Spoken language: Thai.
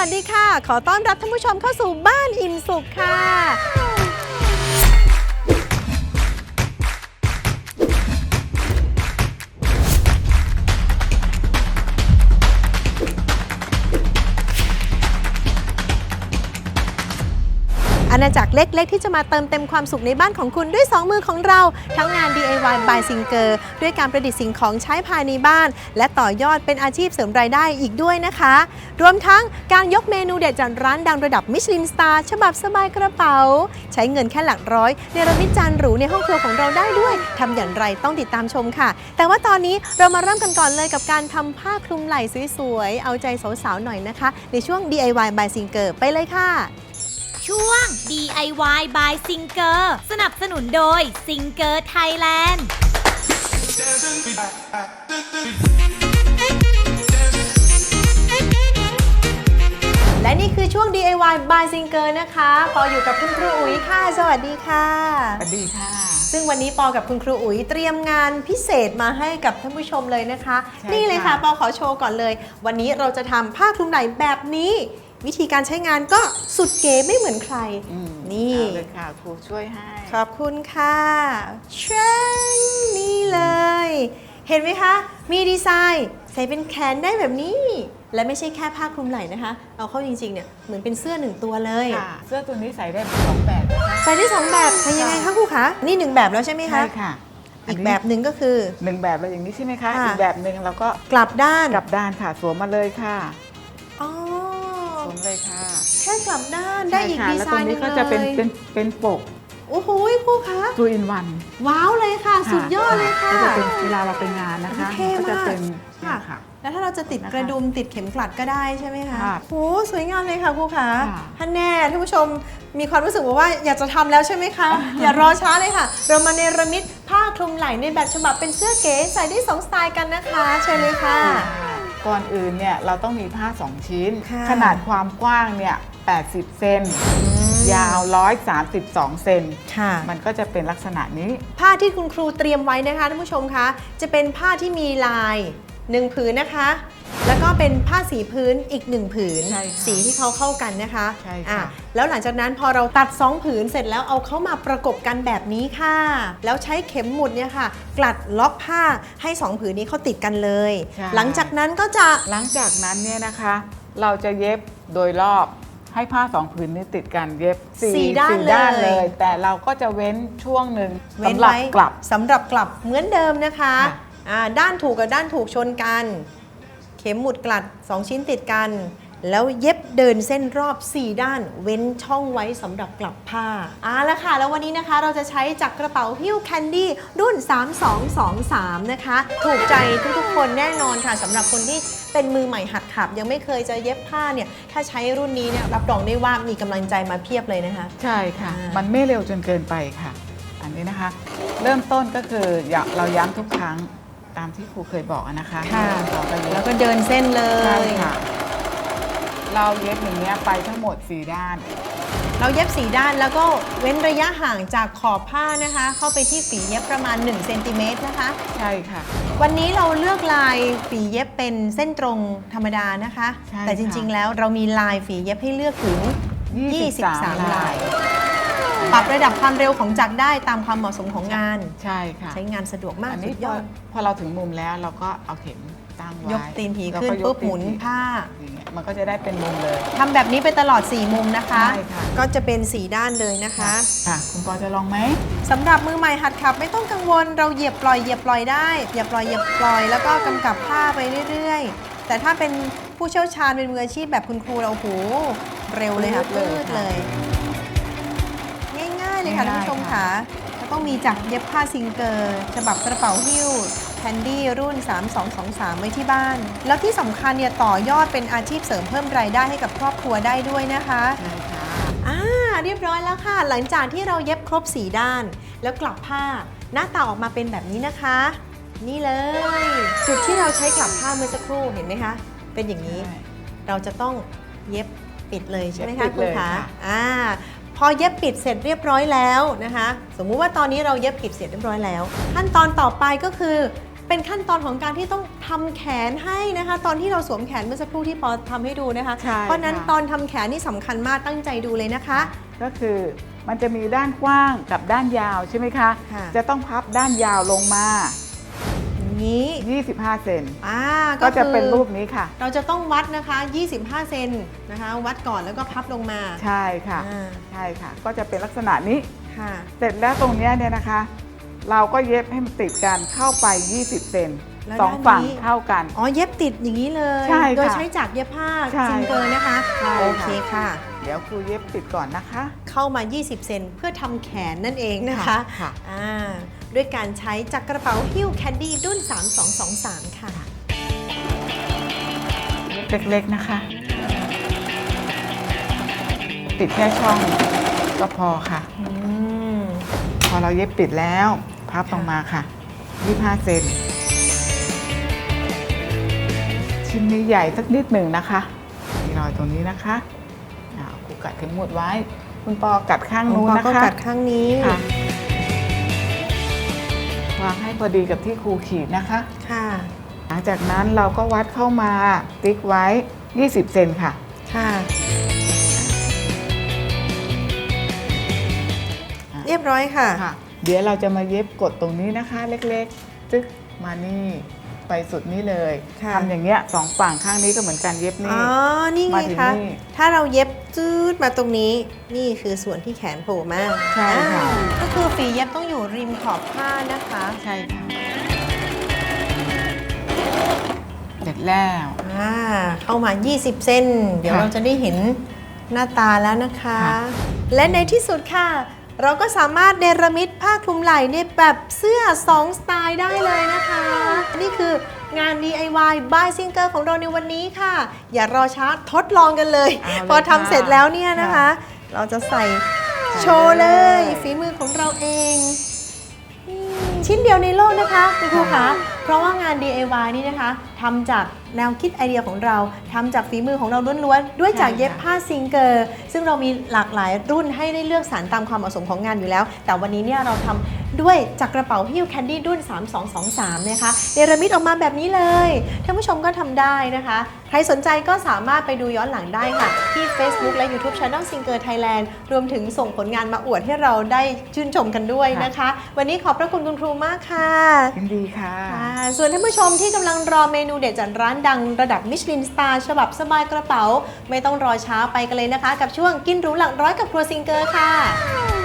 วัสดีค่ะ ขอต้อนรับท่านผู้ชมเข้าสู่บ้านอิ่มสุขค่ะ ณาจักรเล็กๆ ที่จะมาเติมเต็มความสุขในบ้านของคุณด้วย 2 มือของเรา ทั้งงาน DIY by Singer ด้วยการประดิษฐ์สิ่งของใช้ภายในบ้าน และต่อยอดเป็นอาชีพเสริมรายได้อีกด้วยนะคะ รวมทั้งการยกเมนูเด็ดจากร้านดังระดับมิชลินสตาร์ฉบับสบายกระเป๋า ใช้เงินแค่หลักร้อยเนรมิตจานหรูในห้องครัวของเราได้ด้วยทำอย่างไรต้องติดตามชมค่ะ แต่ว่าตอนนี้เรามาเริ่มกันก่อนเลยกับการทำผ้าคลุมไหล่สวยๆเอาใจสาวๆหน่อยนะคะ ในช่วง DIY by Singer ไปเลยค่ะ ช่วง DIY by Singer สนับสนุนโดย Singer Thailand และนี่คือช่วง DIY by Singer นะคะ ปออยู่กับคุณครูอุ๋ยค่ะ สวัสดีค่ะ สวัสดีค่ะ ซึ่งวันนี้ปอกับคุณครูอุ๋ยเตรียมงานพิเศษมาให้กับท่านผู้ชมเลยนะคะ ใช่นี่เลยค่ะ ค่ะปอขอโชว์ก่อนเลย วันนี้เราจะทำผ้าคลุมไหล่แบบนี้ วิธีการใช้งานก็สุดเก๋ไม่เหมือนใครอืมนี่เอาเลยค่ะครูช่วยให้ ขอบคุณค่ะเชนนี่เลย เห็นไหมคะ มีดีไซน์ใส่เป็นแขนได้แบบนี้ และไม่ใช่แค่ผ้าคลุมไหล่นะคะ เอาเข้าจริงๆเนี่ยเหมือนเป็นเสื้อหนึ่งตัวเลย ค่ะ เสื้อตัวนี้ใส่ได้สองแบบนะคะใส่ได้สองแบบใส่ยังไงคะครูคะนี่หนึ่งแบบแล้วใช่ไหมคะ ใช่ค่ะอีกแบบหนึ่งก็คือ หนึ่งแบบเราอย่างนี้ใช่ไหมคะ ค่ะ อีกแบบหนึ่งเราก็กลับด้าน กลับด้านค่ะสวมมาเลยค่ะอ๋อสวม เลยค่ะแค่กลับด้านได้อีกใช่ค่ะดีแล้วไซตรงน์หนึนี้งก็เลยจะเป็นเป็นเป็นปกโอ้โหครูคะทูอินวันว้าวเลยค่ะ สุดยอดเลยค่ะก็จะเป็นเวลาเราไปงานนะคะเท่ก็จะมากเป็นค่ะเนี่ยค่ะแล้วถ้าเราจะติดนะคะกระดุมติดเข็มกลัดก็ได้ใช่ไหมคะค่ะโอ้สวยงามเลยค่ะครูคะค่ะท่านแน่ท่านผู้ชมมีความรู้สึกว่าอยากจะทำแล้วใช่ไหมคะ อย่ารอช้าเลยค่ะ เรามาเนรมิตผ้าคลุมไหล่ในแบบฉบับเป็นเสื้อเก๋ใส่ได้สองสไตล์กันนะคะ เชิญเลยค่ะ ก่อนอื่นเนี่ยเราต้องมีผ้า 2 ชิ้น ค่ะ ขนาดความกว้างเนี่ย 80 เซนยาว 132 เซนค่ะ มันก็จะเป็นลักษณะนี้ ผ้าที่คุณครูเตรียมไว้นะคะท่านผู้ชมคะ จะเป็นผ้าที่มีลายหนึ่งผืนนะคะ แล้วก็เป็นผ้าสีพื้นอีกหนึ่งผืน ใช่ค่ะสีที่เขาเข้ากันนะคะใช่ค่ะ อ่ แล้วหลังจากนั้นพอเราตัดสองผืนเสร็จแล้วเอาเข้ามาประกบกันแบบนี้ค่ะ แล้วใช้เข็มหมุดเนี่ยค่ะ กลัดล็อกผ้าให้สองผืนนี้เขาติดกันเลยหลังจากนั้นก็จะหลังจากนั้นเนี่ยนะคะ เราจะเย็บโดยรอบให้ผ้าสองผืนนี้ติดกันเย็บสี่ด้านสี่ด้านเลยเลย แต่เราก็จะเว้นช่วงหนึ่งเว้นสำหรับไว้กลับ สำหรับกลับเหมือนเดิมนะคะค่ะ อ่าด้านถูกกับด้านถูกชนกัน เข็มหมุดกลัด 2 ชิ้นติดกัน แล้วเย็บเดินเส้นรอบ 4 ด้าน เว้นช่องไว้สำหรับกลับผ้าอ่าแล้วค่ะ แล้ววันนี้นะคะเราจะใช้จากกระเป๋าหิ้วแคนดี้รุ่น 3223 นะคะ ถูกใจทุกๆคนแน่นอนค่ะสำหรับคนที่เป็นมือใหม่หัดขับ ยังไม่เคยจะเย็บผ้าเนี่ยถ้าใช้รุ่นนี้เนี่ยรับรองได้ว่ามีกำลังใจมาเพียบเลยนะคะ ใช่ค่ะ อ่ามั มันไม่เร็วจนเกินไปค่ะ อันนี้นะคะ เริ่มต้นก็คืออย่าเราย้ำทุกครั้งตามที่ครูเคยบอกอะนะคะค่ะ เราก็เย็แล้วบก็เดินเส้นเลใช่ย ค่ะ เราเย็บอย่างเงี้ยไปทั้งหมด 4 ด้าน เราเย็บสีด้านแล้วก็เว้นระยะห่างจากขอบผ้านะคะ เข้าไปที่ฝีเย็บประมาณ1เซนติเมตรนะคะ ใช่ค่ะ วันนี้เราเลือกลายฝีเย็บเป็นเส้นตรงธรรมดานะคะ ใช่แต่จริงๆแล้วเรามีลายฝีเย็บให้เลือกถึง 23 ลาย ปรับระดับความเร็วของจักรได้ตามความเหมาะสมของงาน ใช่ค่ะใช้งานสะดวกมากอันสุนี้ดพยออด พอเราถึงมุมแล้วเราก็เอาเข็ม ตั้งไว้ยกตีนผีแล้วขึ้นก็ยกปุ๊บตีหมุนผีผ้า อย่างเงี้ยมันก็จะได้เป็นมุมเลย ทำแบบนี้ไปตลอด 4 มุมนะคะ ใช่ค่ะ ก็จะเป็นสีด้านเลยนะคะค่ะ คุณปอจะลองไหมสำหรับมือใหม่หัดขับไม่ต้องกังวล เราเหยียบปล่อยเหยียบปล่อยได้เหยียบปล่อยเหยียบปล่อยแล้วก็กำกับผ้าไปเรื่อยๆ แต่ถ้าเป็นผู้เชี่ยวชาญเป็นมืออาชีพแบบคุณครูเราโอ้โหเร็วเลยค่ะปื๊ปืดเลยดเลย ง่ายๆเลยค่ะท่านง่ายๆผู้ชมค่ะค่ะก็ต้องมีจักรเย็บผ้าซิงเกอร์ฉบับกระเป๋าหิ้ว แคนดี้รุ่น 3223 ไว้ที่บ้าน แล้วที่สำคัญเนี่ยต่อยอดเป็นอาชีพเสริมเพิ่มรายได้ให้กับครอบครัวได้ด้วยนะคะใช่ค่ะอ่าเรียบร้อยแล้วค่ะ หลังจากที่เราเย็บครบสีด้าน แล้วกลับผ้าหน้าตาออกมาเป็นแบบนี้นะคะ นี่เลย จุดที่เราใช้กลับผ้าเมื่อสักครู่เห็นไหมคะ เป็นอย่างนี้ เราจะต้องเย็บปิดเลยใช่ไหมเย็คะบปิดคุณเลยคะค่ะอ่าพอเย็บปิดเสร็จเรียบร้อยแล้วนะคะ สมมุติว่าตอนนี้เราเย็บปิดเสร็จเรียบร้อยแล้ว ขั้นตอนต่อไปก็คือ เป็นขั้นตอนของการที่ต้องทำแขนให้นะคะ ตอนที่เราสวมแขนเมื่อสักครู่ที่ปอทำให้ดูนะคะใช่เพราะฉะนั้นค่ะตอนทำแขนนี่สำคัญมากตั้งใจดูเลยนะคะ ก็คือมันจะมีด้านกว้างกับด้านยาวใช่ไหมคะค่ะจะต้องพับด้านยาวลงมาอย่างนี้25 เซนอ่าก็จะคือเป็นรูปนี้ค่ะ เราจะต้องวัดนะคะ 25 เซนนะคะ วัดก่อนแล้วก็พับลงมา ใช่ค่ะอ่าใช่ค่ะ ก็จะเป็นลักษณะนี้ค่ะเสร็จแล้วตรงเนี้ยเนี่ยนะคะ เราก็เย็บให้มันติดกันเข้าไป 20 เซนแล้วสองด้านฝั่งนี้ เท่ากัน อ๋อเย็บติดอย่างนี้เลย ใช่ค่ะโดยใช้จักรเย็บผ้าใช่ซิงเกิลนะคะ ใช่โอเคค่ะ เดี๋ยวครูเย็บติดก่อนนะคะ เข้ามา 20 เซนเพื่อทำแขนนั่นเองนะคะค่ะค่ะอ่าด้วยการใช้จักรกระเป๋าฮิ้วแคนดี้รุ่น 3223 ค่ะ เล็กๆนะคะ ติดแค่ช่องก็พอค่ะ อืม พอเราเย็บติดแล้ว พับลงมาค่ะ 25 เซนชิ้นนี้ใหญ่สักนิดหนึ่งนะคะมีรอยตรงนี้นะคะอ่าครูกัดเข็มหมุดไว้ คุณปอกัดข้างนู้นปอนะก็คะกัดข้างนี้ค่ะวางให้พอดีกับที่ครูขีดนะคะ ค่ะ หลังจากนั้นเราก็วัดเข้ามาติ๊กไว้ 20 เซนค่ะ ค่ะ เรียบร้อยค่ะ ค่ะ เดี๋ยวเราจะมาเย็บกดตรงนี้นะคะ เล็กๆ จึ๊กมานี่ไปสุดนี้เลยค่ะทำอย่างเงี้ยสองฝั่งข้างนี้ก็เหมือนกันเย็บนี่อ๋อนี่ไงมาถึงคะ นี่ถ้าเราเย็บจืดมาตรงนี้ นี่คือส่วนที่แขนโผล่มาใช่ค่ะอ่าก็คือฝีเย็บต้องอยู่ริมขอบผ้านะคะ ใช่ค่ะเสร็จแล้ว อ่าเข้ามา 20เซนเดี๋ยวค่ะเราจะได้เห็นหน้าตาแล้วนะคะ ค่ะ และในที่สุดค่ะ เราก็สามารถเนรมิตผ้าคลุมไหล่ในแบบเสื้อ 2 สไตล์ได้เลยนะคะ นี่คืองาน DIY by Singer ของเราในวันนี้ค่ะ อย่ารอช้าทดลองกันเลย เอาเลยพอทำเสร็จแล้วเนี่ยนะคะค่ะเราจะใส่ใส่โชว์เลยเลยฝีมือของเราเองอืมชิ้นเดียวในโลกนะคะ คุณครูคะเพ ราะว่างาน DIY นี่นะคะทำจากแนวคิดไอเดียของเราทำจากฝีมือของเราล้วนๆด้วยจากใช่ค่ะเย็บผ้าซิงเกอร์ ซึ่งเรามีหลากหลายรุ่นให้ได้เลือกสรรตามความเหมาะสมของงานอยู่แล้ว แต่วันนี้เนี่ยเราทำ ด้วยจากกระเป๋าฮิ้วแคนดี้รุ่น 3223 นะคะเนรมิตออกมาแบบนี้เลยท่านผู้ชมก็ทำได้นะคะ ใครสนใจก็สามารถไปดูย้อนหลังได้ค่ะ ที่ Facebook และ YouTube Channel Singer Thailand รวมถึงส่งผลงานมาอวดให้เราได้ชื่นชมกันด้วยนะคะ วันนี้ขอบพระคุณคุณครูมากค่ะยินดีค่ะค่ะส่วนท่านผู้ชมที่กำลังรอเมนูเด็ดจากร้านดังระดับมิชลินสตาร์ฉบับสบายกระเป๋า ไม่ต้องรอช้าไปกันเลยนะคะ กับช่วงกินหรูหลักร้อยกับครัวซิงเกอร์ค่ะ